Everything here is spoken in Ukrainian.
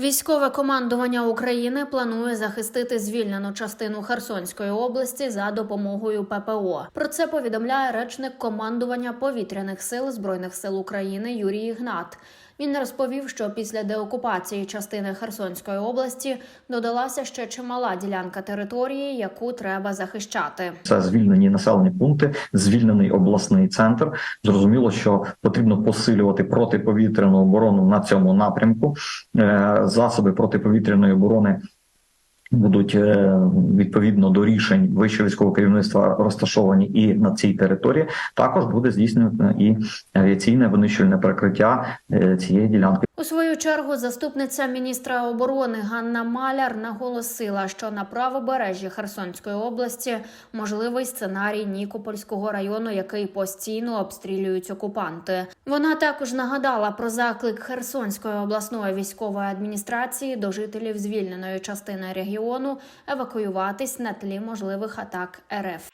Військове командування України планує захистити звільнену частину Херсонської області за допомогою ППО. Про це повідомляє речник командування повітряних сил збройних сил України Юрій Ігнат. Він розповів, що після деокупації частини Херсонської області додалася ще чимала ділянка території, яку треба захищати. Це звільнені населені пункти, звільнений обласний центр. Зрозуміло, що потрібно посилювати протиповітряну оборону на цьому напрямку. Засоби протиповітряної оборони будуть е, відповідно до рішень вищого військового керівництва розташовані і на цій території. Також буде здійснено і авіаційне винищувальне перекриття е, цієї ділянки. У свою чергу заступниця міністра оборони Ганна Маляр наголосила, що на правобережжі Херсонської області можливий сценарій Нікопольського району, який постійно обстрілюють окупанти. Вона також нагадала про заклик Херсонської обласної військової адміністрації до жителів звільненої частини регіону евакуюватись на тлі можливих атак РФ.